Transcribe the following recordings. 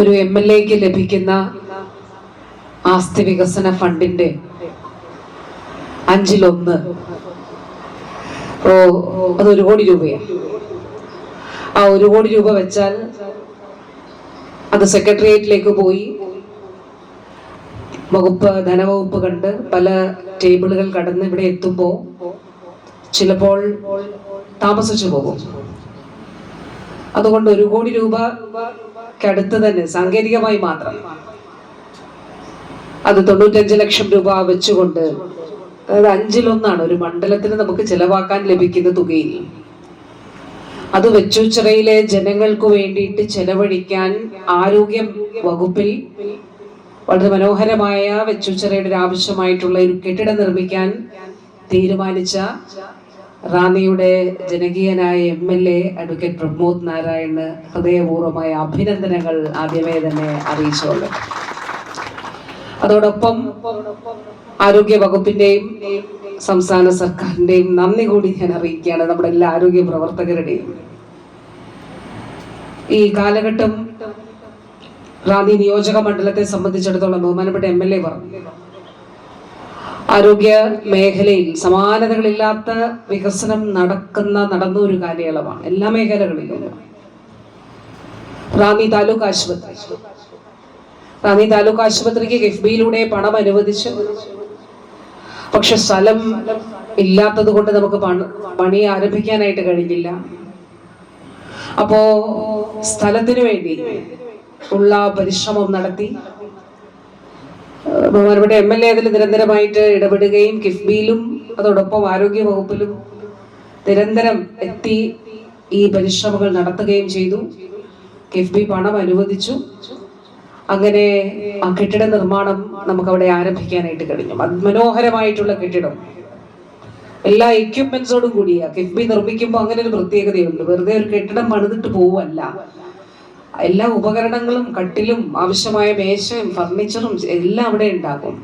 ഒരു M L എക്ക് ലഭിക്കുന്ന ആസ്തി വികസന ഫണ്ടിന്റെ അഞ്ചിലൊന്ന്. ഓ അത് ഒരു കോടി രൂപയാണ് ആ ഒരു കോടി രൂപ വെച്ചാൽ അത് സെക്രട്ടേറിയറ്റിലേക്ക് പോയി. വകുപ്പ് ധനവകുപ്പ് കണ്ട് പല ടേബിളുകൾ കടന്ന് ഇവിടെ എത്തുമ്പോൾ ചിലപ്പോൾ താമസിച്ചു പോകും. അതുകൊണ്ട് ഒരു കോടി രൂപക്കടുത്ത് തന്നെ സാങ്കേതികമായി മാത്രം. അത് തൊണ്ണൂറ്റഞ്ച് ലക്ഷം രൂപ വെച്ചുകൊണ്ട് അതായത് അഞ്ചിലൊന്നാണ് ഒരു മണ്ഡലത്തിന് നമുക്ക് ചിലവാക്കാൻ ലഭിക്കുന്ന തുകയിൽ. അത് വെച്ചൂച്ചിറയിലെ ജനങ്ങൾക്ക് വേണ്ടിയിട്ട് ചെലവഴിക്കാൻ ആരോഗ്യ വകുപ്പിൽ വളരെ മനോഹരമായ വെച്ചൂച്ചിറയുടെ ആവശ്യമായിട്ടുള്ള ഒരു കെട്ടിടം നിർമ്മിക്കാൻ തീരുമാനിച്ച റാന്നിയുടെ ജനകീയനായ M L A advocate Pramod Narayan ഹൃദയപൂർവമായ അഭിനന്ദനങ്ങൾ ആദ്യമേ തന്നെ അറിയിച്ചോളൂ അതോടൊപ്പം ആരോഗ്യ വകുപ്പിന്റെയും സംസ്ഥാന സർക്കാരിന്റെയും നന്ദി കൂടി ഞാൻ അറിയിക്കുകയാണ് നമ്മുടെ എല്ലാ ആരോഗ്യ പ്രവർത്തകരുടെയും. ഈ കാലഘട്ടം റാന്നി നിയോജക മണ്ഡലത്തെ സംബന്ധിച്ചിടത്തോളം ബഹുമാനപ്പെട്ട എം എൽ എ പറഞ്ഞു. ആരോഗ്യ മേഖലയിൽ സമാനതകളില്ലാത്ത വികസനം നടക്കുന്ന നടന്ന ഒരു കാലയളവാണ്. എല്ലാ മേഖലകളിലും. റാന്നി താലൂക്ക് ആശുപത്രി. റാന്നി താലൂക്ക് ആശുപത്രിക്ക് കിഫ്ബിയിലൂടെ പണം അനുവദിച്ച്. പക്ഷെ സ്ഥലം ഇല്ലാത്തത് കൊണ്ട് നമുക്ക് പണ- ആരംഭിക്കാനായിട്ട് കഴിഞ്ഞില്ല. അപ്പോ സ്ഥലത്തിനു വേണ്ടി ഉള്ള പരിശ്രമം നടത്തി ബഹുമാനപ്പെട്ട എം എൽ എ അതിൽ നിരന്തരമായിട്ട് ഇടപെടുകയും കിഫ്ബിയിലും അതോടൊപ്പം ആരോഗ്യ വകുപ്പിലും നിരന്തരം എത്തി ഈ പരിശ്രമങ്ങൾ നടത്തുകയും ചെയ്തു. കിഫ്ബി പണം അനുവദിച്ചു. അങ്ങനെ ആ കെട്ടിട നിർമ്മാണം നമുക്കവിടെ ആരംഭിക്കാനായിട്ട് കഴിഞ്ഞു. മനോഹരമായിട്ടുള്ള കെട്ടിടം. എല്ലാ എക്യുപ്മെന്റ്സോടും കൂടിയ കിഫ്ബി നിർമ്മിക്കുമ്പോൾ അങ്ങനെ ഒരു പ്രത്യേകതയുണ്ട്. വെറുതെ ഒരു കെട്ടിടം പണിതിട്ട് പോവല്ല എല്ലാ ഉപകരണങ്ങളും കട്ടിലും ആവശ്യമായ മേശയും ഫർണിച്ചറും എല്ലാം അവിടെ ഉണ്ടാകും.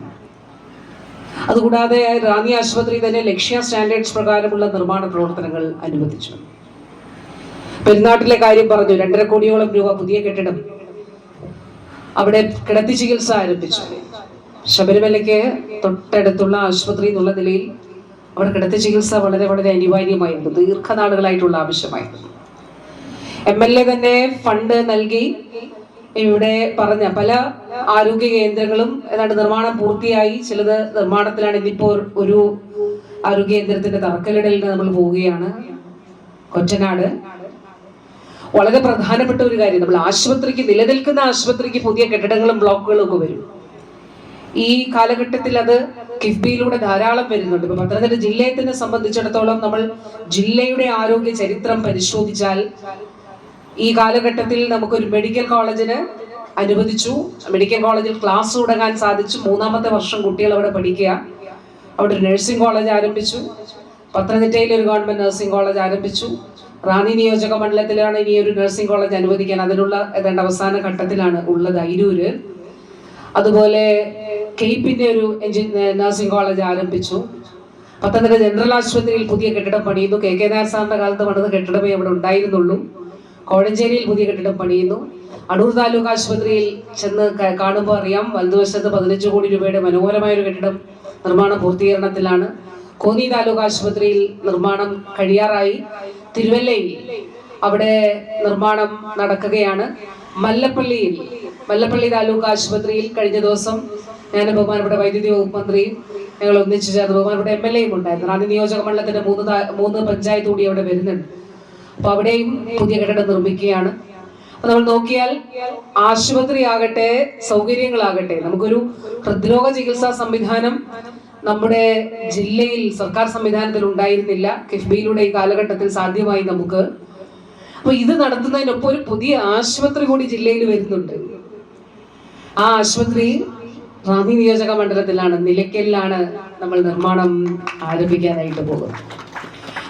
അതുകൂടാതെ റാന്നി ആശുപത്രി തന്നെ ലക്ഷ്യ സ്റ്റാൻഡേർഡ്സ് പ്രകാരമുള്ള നിർമ്മാണ പ്രവർത്തനങ്ങൾ അനുവദിച്ചു. പെരുന്നാട്ടിലെ കാര്യം പറഞ്ഞു രണ്ടര കോടിയോളം രൂപ പുതിയ കെട്ടിടം അവിടെ കിടത്തി ചികിത്സ ആരംഭിച്ചു. ശബരിമലയ്ക്ക് തൊട്ടടുത്തുള്ള ആശുപത്രി എന്നുള്ള നിലയിൽ അവിടെ കിടത്തി ചികിത്സ വളരെ വളരെ അനിവാര്യമായിരുന്നു ദീർഘനാളുകളായിട്ടുള്ള ആവശ്യമായിരുന്നു. എം എൽ എ തന്നെ ഫണ്ട് നൽകി ഇവിടെ പറഞ്ഞ പല ആരോഗ്യ കേന്ദ്രങ്ങളും ഏതാണ്ട് നിർമ്മാണം പൂർത്തിയായി. ചിലത് നിർമ്മാണത്തിലാണ് ഇന്നിപ്പോ ഒരു ആരോഗ്യ കേന്ദ്രത്തിന്റെ തറക്കല്ലിടലിന് നമ്മൾ പോവുകയാണ്. കൊച്ചനാട് വളരെ പ്രധാനപ്പെട്ട ഒരു കാര്യം നമ്മൾ ആശുപത്രിക്ക് നിലനിൽക്കുന്ന ആശുപത്രിക്ക് പുതിയ കെട്ടിടങ്ങളും ബ്ലോക്കുകളും ഒക്കെ വരും. ഈ കാലഘട്ടത്തിൽ അത് കിഫ്ബിയിലൂടെ ധാരാളം വരുന്നുണ്ട്. ഇപ്പൊ പത്തനംതിട്ട ജില്ലയെ തന്നെ സംബന്ധിച്ചിടത്തോളം നമ്മൾ ജില്ലയുടെ ആരോഗ്യ ചരിത്രം പരിശോധിച്ചാൽ ഈ കാലഘട്ടത്തിൽ നമുക്കൊരു മെഡിക്കൽ കോളേജിന് അനുവദിച്ചു. മെഡിക്കൽ കോളേജിൽ ക്ലാസ് തുടങ്ങാൻ സാധിച്ചു. മൂന്നാമത്തെ വർഷം കുട്ടികൾ അവിടെ പഠിക്കുക. അവിടെ ഒരു നഴ്സിംഗ് കോളേജ് ആരംഭിച്ചു. പത്തനംതിട്ടയിൽ ഒരു ഗവൺമെന്റ് നഴ്സിംഗ് കോളേജ് ആരംഭിച്ചു. റാന്നി നിയോജക മണ്ഡലത്തിലാണ് ഇനി ഒരു നഴ്സിംഗ് കോളേജ് അനുവദിക്കാൻ അതിനുള്ള ഏതാണ്ട് അവസാന ഘട്ടത്തിലാണ് ഉള്ളത് അയിരൂര്. അതുപോലെ കെയ്പിന്റെ ഒരു എഞ്ചിനീയർ നഴ്സിംഗ് കോളേജ് ആരംഭിച്ചു. പത്തനംതിട്ട ജനറൽ ആശുപത്രിയിൽ പുതിയ കെട്ടിടം പണിയുന്നു. കെ കെ നായർ സാറിന്റെ കാലത്ത് പണിത കെട്ടിടമേ അവിടെ ഉണ്ടായിരുന്നുള്ളൂ. കോഴഞ്ചേരിയിൽ പുതിയ കെട്ടിടം പണിയുന്നു. അടൂർ താലൂക്ക് ആശുപത്രിയിൽ ചെന്ന് കാണുമ്പോൾ അറിയാം വലതുവശത്ത് പതിനഞ്ച് കോടി രൂപയുടെ മനോഹരമായ ഒരു കെട്ടിടം നിർമ്മാണ പൂർത്തീകരണത്തിലാണ്. കോന്നി താലൂക്ക് ആശുപത്രിയിൽ നിർമ്മാണം കഴിയാറായി. തിരുവല്ലയിൽ അവിടെ നിർമ്മാണം നടക്കുകയാണ്. മല്ലപ്പള്ളിയിൽ മല്ലപ്പള്ളി താലൂക്ക് ആശുപത്രിയിൽ കഴിഞ്ഞ ദിവസം ഞാൻ ബഹുമാനപ്പെട്ട വൈദ്യുതി വകുപ്പ് മന്ത്രിയും ഞങ്ങൾ ഒന്നിച്ചു ചേർന്ന് ബഹുമാനപ്പെട്ട എം എൽ എയും ഉണ്ടായിരുന്നു. റാന്നി നിയോജക മണ്ഡലത്തിന്റെ മൂന്ന് മൂന്ന് പഞ്ചായത്ത് കൂടി അവിടെ വരുന്നുണ്ട്. അപ്പൊ അവിടെയും പുതിയ കെട്ടിടം നിർമ്മിക്കുകയാണ്. അപ്പൊ നമ്മൾ നോക്കിയാൽ ആശുപത്രി ആകട്ടെ സൗകര്യങ്ങളാകട്ടെ നമുക്കൊരു ഹൃദ്രോഗ ചികിത്സാ സംവിധാനം നമ്മുടെ ജില്ലയിൽ സർക്കാർ സംവിധാനത്തിൽ ഉണ്ടായിരുന്നില്ല. കിഫ്ബിയിലൂടെ ഈ കാലഘട്ടത്തിൽ സാധ്യമായി നമുക്ക്. അപ്പൊ ഇത് നടത്തുന്നതിനൊപ്പം ഒരു പുതിയ ആശുപത്രി കൂടി ജില്ലയിൽ വരുന്നുണ്ട്. ആ ആശുപത്രി റാന്നി നിയോജക മണ്ഡലത്തിലാണ് നിലയ്ക്കലിലാണ് നമ്മൾ നിർമ്മാണം ആരംഭിക്കാനായിട്ട് പോകുന്നത്.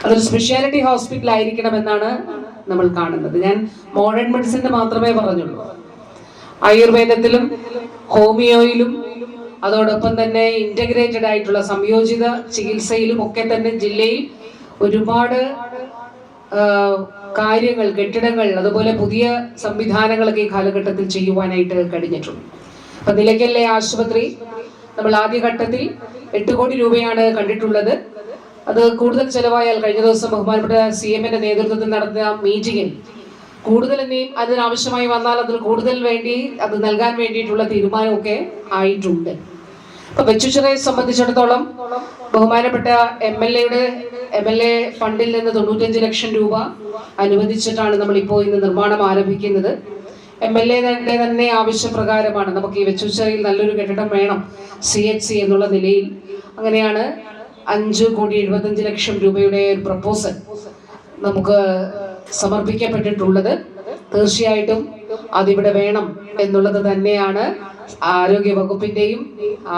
അതൊരു സ്പെഷ്യാലിറ്റി ഹോസ്പിറ്റൽ ആയിരിക്കണം എന്നാണ് നമ്മൾ കാണുന്നത്. ഞാൻ മോഡേൺ മെഡിസിന്റെ മാത്രമേ പറഞ്ഞുള്ളൂ. ആയുർവേദത്തിലും ഹോമിയോയിലും അതോടൊപ്പം തന്നെ ഇന്റഗ്രേറ്റഡ് ആയിട്ടുള്ള സംയോജിത ചികിത്സയിലും ഒക്കെ തന്നെ ജില്ലയിൽ ഒരുപാട് കാര്യങ്ങൾ കെട്ടിടങ്ങൾ അതുപോലെ പുതിയ സംവിധാനങ്ങളൊക്കെ ഈ കാലഘട്ടത്തിൽ ചെയ്യുവാനായിട്ട് കഴിഞ്ഞിട്ടുണ്ട്. അപ്പൊ നിലയ്ക്കല്ലേ ആശുപത്രി നമ്മൾ ആദ്യഘട്ടത്തിൽ എട്ട് കോടി രൂപയാണ് കണ്ടിട്ടുള്ളത്. അത് കൂടുതൽ ചെലവായാൽ കഴിഞ്ഞ ദിവസം ബഹുമാനപ്പെട്ട സി എമ്മിന്റെ നേതൃത്വത്തിൽ നടന്ന മീറ്റിംഗിൽ കൂടുതൽ ഇനിയും അതിനാവശ്യമായി വന്നാൽ അതിൽ കൂടുതൽ വേണ്ടി അത് നൽകാൻ വേണ്ടിയിട്ടുള്ള തീരുമാനമൊക്കെ ആയിട്ടുണ്ട്. അപ്പൊ വെച്ചുച്ചിറയെ സംബന്ധിച്ചിടത്തോളം ബഹുമാനപ്പെട്ട എം എൽ എയുടെ എം എൽ എ ഫണ്ടിൽ നിന്ന് തൊണ്ണൂറ്റഞ്ച് ലക്ഷം രൂപ അനുവദിച്ചിട്ടാണ് നമ്മൾ ഇപ്പോൾ ഇന്ന് നിർമ്മാണം ആരംഭിക്കുന്നത്. എം എൽ എ തന്നെ ആവശ്യപ്രകാരമാണ് നമുക്ക് ഈ വെച്ചുച്ചിറയിൽ നല്ലൊരു കെട്ടിടം വേണം സി എച്ച് സി എന്നുള്ള നിലയിൽ. അങ്ങനെയാണ് അഞ്ച് കോടി എഴുപത്തഞ്ച് ലക്ഷം രൂപയുടെ ഒരു പ്രപ്പോസൽ നമുക്ക് സമർപ്പിക്കപ്പെട്ടിട്ടുള്ളത്. തീർച്ചയായിട്ടും അതിവിടെ വേണം എന്നുള്ളത് തന്നെയാണ് ആരോഗ്യ വകുപ്പിന്റെയും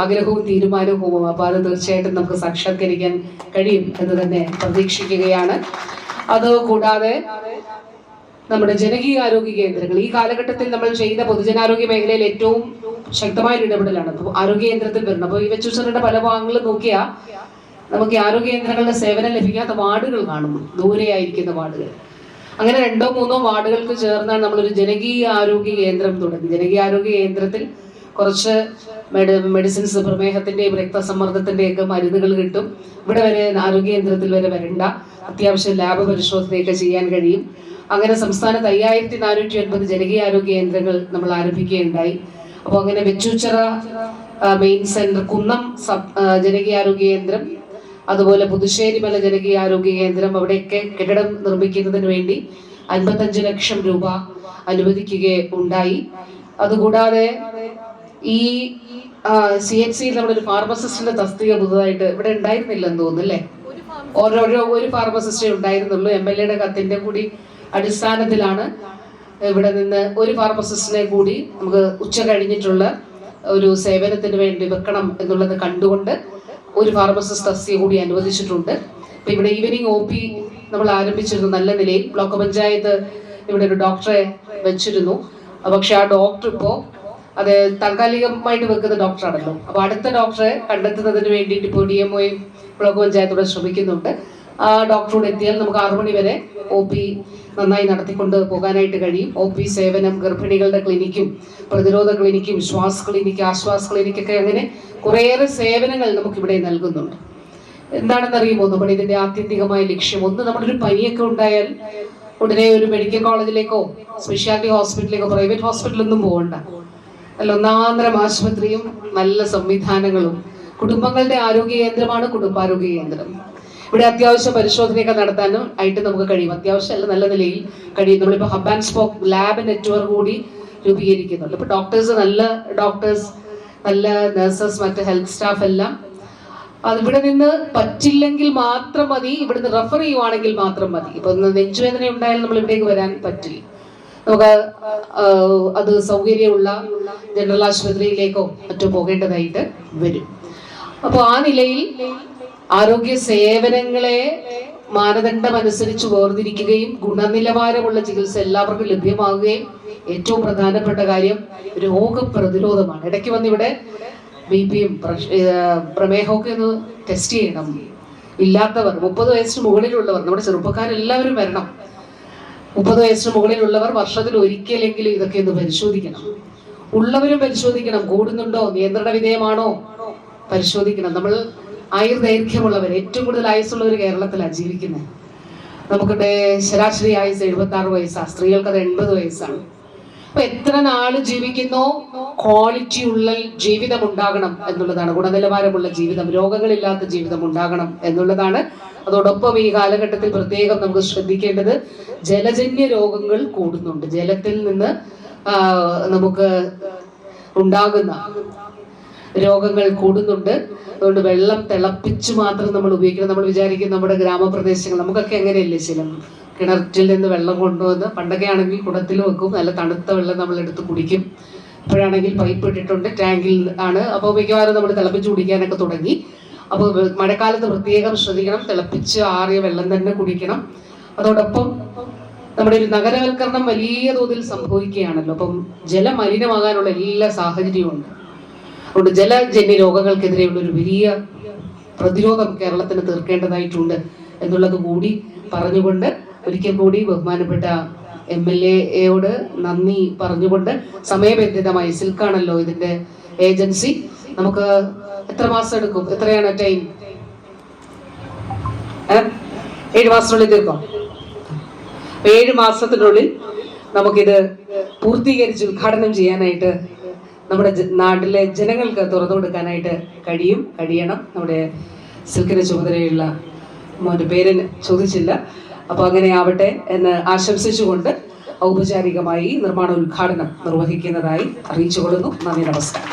ആഗ്രഹവും തീരുമാനവും അപ്പൊ അത് തീർച്ചയായിട്ടും നമുക്ക് സാക്ഷാത്കരിക്കാൻ കഴിയും എന്ന് തന്നെ പ്രതീക്ഷിക്കുകയാണ്. അത് കൂടാതെ നമ്മുടെ ജനകീയ ആരോഗ്യ കേന്ദ്രങ്ങൾ ഈ കാലഘട്ടത്തിൽ നമ്മൾ ചെയ്ത പൊതുജനാരോഗ്യ മേഖലയിൽ ഏറ്റവും ശക്തമായ ഒരു ഇടപെടലാണ് ആരോഗ്യ കേന്ദ്രത്തിൽ വരുന്നത് അപ്പോൾ ഈ വെച്ചുസറിന്റെ പല ഭാഗങ്ങളും നോക്കിയാൽ നമുക്ക് ആരോഗ്യ കേന്ദ്രങ്ങളുടെ സേവനം ലഭിക്കാത്ത വാർഡുകൾ കാണും ദൂരെയായിരിക്കുന്ന വാർഡുകൾ. അങ്ങനെ രണ്ടോ മൂന്നോ വാർഡുകൾക്ക് ചേർന്നാണ് നമ്മളൊരു ജനകീയ ആരോഗ്യ കേന്ദ്രം തുടങ്ങി. ജനകീയ ആരോഗ്യ കേന്ദ്രത്തിൽ കുറച്ച് മെഡി മെഡിസിൻസ് പ്രമേഹത്തിന്റെയും രക്തസമ്മർദ്ദത്തിന്റെയും ഒക്കെ മരുന്നുകൾ കിട്ടും. ഇവിടെ വരെ ആരോഗ്യ കേന്ദ്രത്തിൽ വരെ വരണ്ട. അത്യാവശ്യം ലാബ് പരിശോധനയൊക്കെ ചെയ്യാൻ കഴിയും. അങ്ങനെ സംസ്ഥാനത്ത് അയ്യായിരത്തി നാനൂറ്റി ഒൻപത് ജനകീയ ആരോഗ്യ കേന്ദ്രങ്ങൾ നമ്മൾ ആരംഭിക്കുകയുണ്ടായി. അപ്പോൾ അങ്ങനെ Vechoochira main centre Kunnam sub ജനകീയ ആരോഗ്യ കേന്ദ്രം അതുപോലെ പുതുശ്ശേരി മല ജനകീയ ആരോഗ്യ കേന്ദ്രം അവിടെയൊക്കെ കെട്ടിടം നിർമ്മിക്കുന്നതിന് വേണ്ടി അൻപത്തഞ്ച് ലക്ഷം രൂപ അനുവദിക്കുക ഉണ്ടായി. അതുകൂടാതെ ഈ സി എച്ച് സിയിൽ നമ്മുടെ ഒരു ഫാർമസിസ്റ്റിന്റെ തസ്തിക പുതുതായിട്ട് ഇവിടെ ഉണ്ടായിരുന്നില്ലെന്ന് തോന്നുന്നു അല്ലേ? ഓരോരോ ഒരു ഫാർമസിസ്റ്റേ ഉണ്ടായിരുന്നുള്ളൂ. എം എൽ എയുടെ കത്തിന്റെ കൂടി അടിസ്ഥാനത്തിലാണ് ഇവിടെ നിന്ന് ഒരു ഫാർമസിസ്റ്റിനെ കൂടി നമുക്ക് ഉച്ച കഴിഞ്ഞിട്ടുള്ള ഒരു സേവനത്തിന് വേണ്ടി വെക്കണം എന്നുള്ളത് കണ്ടുകൊണ്ട് ഒരു ഫാർമസിസ്റ്റ് തസ്തിക കൂടി അനുവദിച്ചിട്ടുണ്ട്. അപ്പൊ ഇവിടെ ഈവനിങ് ഒ പി നമ്മൾ ആരംഭിച്ചിരുന്നു നല്ല നിലയിൽ. ബ്ലോക്ക് പഞ്ചായത്ത് ഇവിടെ ഒരു ഡോക്ടറെ വെച്ചിരുന്നു. പക്ഷെ ആ ഡോക്ടർ ഇപ്പോ അത് താൽക്കാലികമായിട്ട് വെക്കുന്ന ഡോക്ടറാണല്ലോ അപ്പോൾ അടുത്ത ഡോക്ടറെ കണ്ടെത്തുന്നതിന് വേണ്ടിയിട്ട് ഇപ്പോൾ ഡി എം ഒയും ബ്ലോക്ക് പഞ്ചായത്തോടെ ശ്രമിക്കുന്നുണ്ട്. ഡോക്ടറോട് എത്തിയാൽ നമുക്ക് ആറു മണി വരെ ഒ പി നന്നായി നടത്തിക്കൊണ്ട് പോകാനായിട്ട് കഴിയും. ഒ പി സേവനം ഗർഭിണികളുടെ ക്ലിനിക്കും പ്രതിരോധ ക്ലിനിക്കും ശ്വാസ് ക്ലിനിക്ക് ആശ്വാസ് ക്ലിനിക്കൊക്കെ അങ്ങനെ കുറേയേറെ സേവനങ്ങൾ നമുക്കിവിടെ നൽകുന്നുണ്ട്. എന്താണെന്ന് അറിയുമോ നമ്മുടെ ഇതിന്റെ ആത്യന്തികമായ ലക്ഷ്യം. ഒന്ന് നമ്മുടെ ഒരു പനിയൊക്കെ ഉണ്ടായാൽ ഉടനെ ഒരു മെഡിക്കൽ കോളേജിലേക്കോ സ്പെഷ്യാലിറ്റി ഹോസ്പിറ്റലിലേക്കോ പ്രൈവറ്റ് ഹോസ്പിറ്റലൊന്നും പോകണ്ട. അല്ല ഒന്നാന്തരം ആശുപത്രിയും നല്ല സംവിധാനങ്ങളും. കുടുംബങ്ങളുടെ ആരോഗ്യ കേന്ദ്രമാണ് കുടുംബാരോഗ്യ കേന്ദ്രം. ഇവിടെ അത്യാവശ്യ പരിശോധനയൊക്കെ നടത്താനും ആയിട്ട് നമുക്ക് കഴിയും. അത്യാവശ്യം അല്ല നല്ല നിലയിൽ കഴിയും. നമ്മളിപ്പോൾ hub and spoke lab network കൂടി രൂപീകരിക്കുന്നുണ്ട്. ഇപ്പോൾ ഡോക്ടേഴ്സ് നല്ല ഡോക്ടേഴ്സ് നല്ല നഴ്സസ് മറ്റ് ഹെൽത്ത് സ്റ്റാഫ് എല്ലാം അതിവിടെ നിന്ന് പറ്റില്ലെങ്കിൽ മാത്രം മതി. ഇവിടുന്ന് റെഫർ ചെയ്യുവാണെങ്കിൽ മാത്രം മതി. ഇപ്പൊ നെഞ്ചുവേദന ഉണ്ടായാലും നമ്മൾ ഇവിടേക്ക് വരാൻ പറ്റില്ല. നമുക്ക് അത് സൗകര്യമുള്ള ജനറൽ ആശുപത്രിയിലേക്കോ മറ്റോ പോകേണ്ടതായിട്ട് വരും. അപ്പോൾ ആ നിലയിൽ ആരോഗ്യ സേവനങ്ങളെ മാനദണ്ഡം അനുസരിച്ച് വേർതിരിക്കുകയും ഗുണനിലവാരമുള്ള ചികിത്സ എല്ലാവർക്കും ലഭ്യമാകുകയും ഏറ്റവും പ്രധാനപ്പെട്ട കാര്യം രോഗപ്രതിരോധമാണ്. ഇടയ്ക്ക് വന്ന് ഇവിടെ ബി പിയും പ്രമേഹമൊക്കെ ഒന്ന് ടെസ്റ്റ് ചെയ്യണം. ഇല്ലാത്തവർ മുപ്പത് വയസ്സിന് മുകളിലുള്ളവർ നമ്മുടെ ചെറുപ്പക്കാരെല്ലാവരും വരണം. മുപ്പത് വയസ്സിന് മുകളിലുള്ളവർ വർഷത്തിൽ ഒരിക്കലെങ്കിലും ഇതൊക്കെ ഒന്ന് പരിശോധിക്കണം. ഉള്ളവരും പരിശോധിക്കണം. കൂടുന്നുണ്ടോ? നിയന്ത്രണ വിധേയമാണോ? പരിശോധിക്കണം. നമ്മൾ ആയുർദൈർഘ്യമുള്ളവർ ഏറ്റവും കൂടുതൽ ആയുസ്സുള്ളവർ കേരളത്തിലാണ് ജീവിക്കുന്നത്. നമുക്കിവിടെ ശരാശരി ആയുസ് എഴുപത്തി ആറ് വയസ്സാണ് അത് എൺപത് വയസ്സാണ്. അപ്പൊ എത്ര നാൾ ജീവിക്കുന്നോ? ക്വാളിറ്റി ഉള്ള ജീവിതം ഉണ്ടാകണം എന്നുള്ളതാണ് ഗുണനിലവാരമുള്ള ജീവിതം രോഗങ്ങളില്ലാത്ത ജീവിതം ഉണ്ടാകണം എന്നുള്ളതാണ്. അതോടൊപ്പം ഈ കാലഘട്ടത്തിൽ പ്രത്യേകം നമുക്ക് ശ്രദ്ധിക്കേണ്ടത് ജലജന്യ രോഗങ്ങൾ കൂടുന്നുണ്ട്. ജലത്തിൽ നിന്ന് നമുക്ക് ഉണ്ടാകുന്ന രോഗങ്ങൾ കൂടുന്നുണ്ട്. അതുകൊണ്ട് വെള്ളം തിളപ്പിച്ച് മാത്രം നമ്മൾ ഉപയോഗിക്കണം. നമ്മൾ വിചാരിക്കും നമ്മുടെ ഗ്രാമപ്രദേശങ്ങൾ നമുക്കൊക്കെ എങ്ങനെയല്ലേ ശീലം? കിണറ്റിൽ നിന്ന് വെള്ളം കൊണ്ടുവന്ന് പണ്ടൊക്കെ ആണെങ്കിൽ കുടത്തിൽ വെക്കും. നല്ല തണുത്ത വെള്ളം നമ്മൾ എടുത്ത് കുടിക്കും. ഇപ്പോഴാണെങ്കിൽ പൈപ്പ് ഇട്ടിട്ടുണ്ട്. ടാങ്കിൽ ആണ്. അപ്പോൾ മിക്കവാറും നമ്മൾ തിളപ്പിച്ച് കുടിക്കാനൊക്കെ തുടങ്ങി. അപ്പോൾ മഴക്കാലത്ത് പ്രത്യേകം ശ്രദ്ധിക്കണം. തിളപ്പിച്ച് ആറിയ വെള്ളം തന്നെ കുടിക്കണം. അതോടൊപ്പം നമ്മുടെ ഒരു നഗരവൽക്കരണം വലിയ തോതിൽ സംഭവിക്കുകയാണല്ലോ. അപ്പം ജലമലിനമാകാനുള്ള എല്ലാ സാഹചര്യവും ഉണ്ട്. അതുകൊണ്ട് ജലജന്യ രോഗങ്ങൾക്കെതിരെയുള്ള ഒരു വലിയ പ്രതിരോധം കേരളത്തിന് തീർക്കേണ്ടതായിട്ടുണ്ട് എന്നുള്ളത് കൂടി പറഞ്ഞുകൊണ്ട് ഒരിക്കൽ കൂടി ബഹുമാനപ്പെട്ട എം എൽ എയോട് നന്ദി പറഞ്ഞുകൊണ്ട് സമയബന്ധിതമായി സിൽക്കാണല്ലോ ഇതിന്റെ ഏജൻസി. നമുക്ക് എത്ര മാസം എടുക്കും? എത്രയാണ് ടൈം? ഏഴ് മാസത്തിനുള്ളിൽ തീർക്കും? ഏഴ് മാസത്തിനുള്ളിൽ നമുക്കിത് പൂർത്തീകരിച്ച് ഉദ്ഘാടനം ചെയ്യാനായിട്ട് നമ്മുടെ നാട്ടിലെ ജനങ്ങൾക്ക് തുറന്നു കൊടുക്കാനായിട്ട് കഴിയും കഴിയണം. നമ്മുടെ സിൽക്കിന് ചുമതലയുള്ള മോന്റെ പേര് ചോദിച്ചില്ല. അപ്പോൾ അങ്ങനെ ആവട്ടെ എന്ന് ആശംസിച്ചുകൊണ്ട് ഔപചാരികമായി നിർമ്മാണ ഉദ്ഘാടനം നിർവഹിക്കുന്നതായി അറിയിച്ചു അറിയിച്ചുകൊള്ളുന്നു. നന്ദി നമസ്കാരം.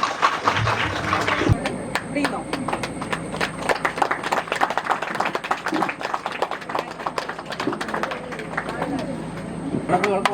കുഴപ്പം കുഴപ്പം